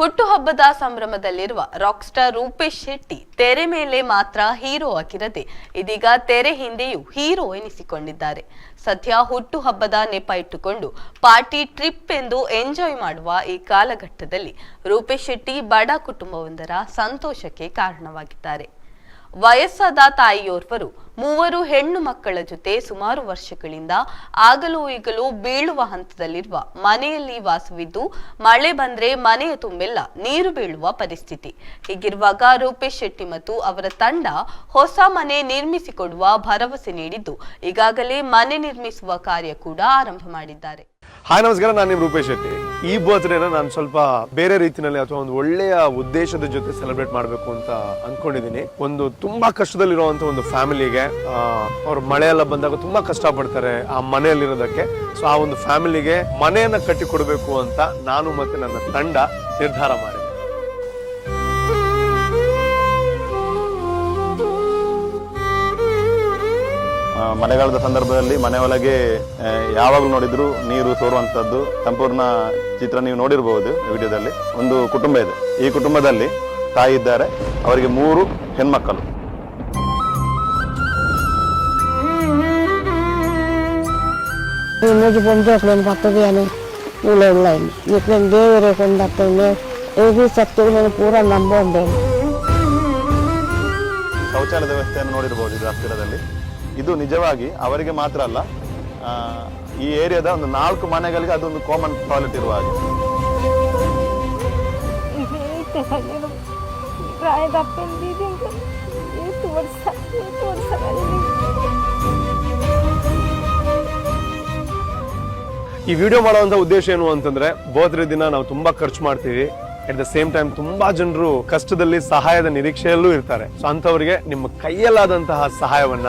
ಹುಟ್ಟುಹಬ್ಬದ ಸಂಭ್ರಮದಲ್ಲಿರುವ rock star Roopesh Shetty ತೆರೆ ಮೇಲೆ ಮಾತ್ರ ಹೀರೋ ಆಗಿರದೆ ಇದೀಗ ತೆರೆ ಹಿಂದೆಯೂ ಹೀರೋ ಎನಿಸಿಕೊಂಡಿದ್ದಾರೆ. ಸದ್ಯ ಹುಟ್ಟುಹಬ್ಬದ ನೆಪ ಇಟ್ಟುಕೊಂಡು ಪಾರ್ಟಿ ಟ್ರಿಪ್ ಎಂದು ಎಂಜಾಯ್ ಮಾಡುವ ಈ ಕಾಲಘಟ್ಟದಲ್ಲಿ ರೂಪೇಶ್ ಶೆಟ್ಟಿ ಬಡ ಕುಟುಂಬವೊಂದರ ಸಂತೋಷಕ್ಕೆ ಕಾರಣವಾಗಿದ್ದಾರೆ. ವಯಸ್ಸಾದ ತಾಯಿಯೋರ್ವರು ಮೂವರು ಹೆಣ್ಣು ಮಕ್ಕಳ ಜೊತೆ ಸುಮಾರು ವರ್ಷಗಳಿಂದ ಆಗಲೂ ಈಗಲೂ ಬೀಳುವ ಹಂತದಲ್ಲಿರುವ ಮನೆಯಲ್ಲಿ ವಾಸವಿದ್ದು, ಮಳೆ ಬಂದ್ರೆ ಮನೆಯ ತುಂಬೆಲ್ಲ ನೀರು ಬೀಳುವ ಪರಿಸ್ಥಿತಿ. ಹೀಗಿರುವಾಗ ರೂಪೇಶ್ ಶೆಟ್ಟಿ ಮತ್ತು ಅವರ ತಂಡ ಹೊಸ ಮನೆ ನಿರ್ಮಿಸಿಕೊಡುವ ಭರವಸೆ ನೀಡಿದ್ದು, ಈಗಾಗಲೇ ಮನೆ ನಿರ್ಮಿಸುವ ಕಾರ್ಯ ಕೂಡ ಆರಂಭ ಮಾಡಿದ್ದಾರೆ. ಹಾಯ್ ನಮಸ್ಕಾರ, ನಾನು ನಿಮ್ಮ ರೂಪೇಶ್ ಶೆಟ್ಟಿ. ಈ ಬರ್ತ್ಡೇನ ನಾನು ಸ್ವಲ್ಪ ಬೇರೆ ರೀತಿಯಲ್ಲಿ ಅಥವಾ ಒಂದು ಒಳ್ಳೆಯ ಉದ್ದೇಶದ ಜೊತೆ ಸೆಲೆಬ್ರೇಟ್ ಮಾಡಬೇಕು ಅಂತ ಅಂದ್ಕೊಂಡಿದ್ದೀನಿ ಒಂದು ತುಂಬಾ ಕಷ್ಟದಲ್ಲಿರುವಂಥ ಒಂದು ಫ್ಯಾಮಿಲಿಗೆ ಅವ್ರು ಎಲ್ಲ ಬಂದಾಗ ತುಂಬಾ ಕಷ್ಟ ಪಡ್ತಾರೆ ಆ ಮನೆಯಲ್ಲಿರೋದಕ್ಕೆ. ಸೊ ಆ ಒಂದು ಫ್ಯಾಮಿಲಿಗೆ ಮನೆಯನ್ನ ಕಟ್ಟಿಕೊಡಬೇಕು ಅಂತ ನಾನು ಮತ್ತೆ ನನ್ನ ತಂಡ ನಿರ್ಧಾರ ಮಾಡಿದೆ ಮಳೆಗಾಲದ ಸಂದರ್ಭದಲ್ಲಿ ಮನೆ ಒಳಗೆ ಯಾವಾಗಲೂ ನೋಡಿದ್ರು ನೀರು ಸೋರುವಂಥದ್ದು ಸಂಪೂರ್ಣ ಚಿತ್ರ ನೀವು ನೋಡಿರಬಹುದು ವಿಡಿಯೋದಲ್ಲಿ. ಒಂದು ಕುಟುಂಬ ಇದೆ. ಈ ಕುಟುಂಬದಲ್ಲಿ ತಾಯಿ ಇದ್ದಾರೆ. ಅವರಿಗೆ ಮೂರು ಹೆಣ್ಮಕ್ಕಳು. ಶೌಚಾಲಯದ ವ್ಯವಸ್ಥೆಯನ್ನು ನೋಡಿರಬಹುದು ಇದು ಹತ್ತಿರದಲ್ಲಿ ಇದು ನಿಜವಾಗಿ ಅವರಿಗೆ ಮಾತ್ರ ಅಲ್ಲ ಈ ಏರಿಯಾದ ಒಂದು ನಾಲ್ಕು ಮನೆಗಳಿಗೆ ಅದೊಂದು ಕಾಮನ್ ಟಾಯ್ಲೆಟ್ ಇರುವ ಹಾಗೆ. ಈ ವಿಡಿಯೋ ಮಾಡುವಂತ ಉದ್ದೇಶ ಏನು ಅಂತಂದ್ರೆ ಬೋದ್ರೆ ದಿನ ನಾವು ತುಂಬಾ ಖರ್ಚು ಮಾಡ್ತೀವಿ ಅಟ್ ದ ಸೇಮ್ ಟೈಮ್ ತುಂಬಾ ಜನರು ಕಷ್ಟದಲ್ಲಿ ಸಹಾಯದ ನಿರೀಕ್ಷೆಯಲ್ಲೂ ಇರ್ತಾರೆ. ಸೊ ಅಂತವರಿಗೆ ನಿಮ್ಮ ಕೈಯಲ್ಲಾದಂತಹ ಸಹಾಯವನ್ನ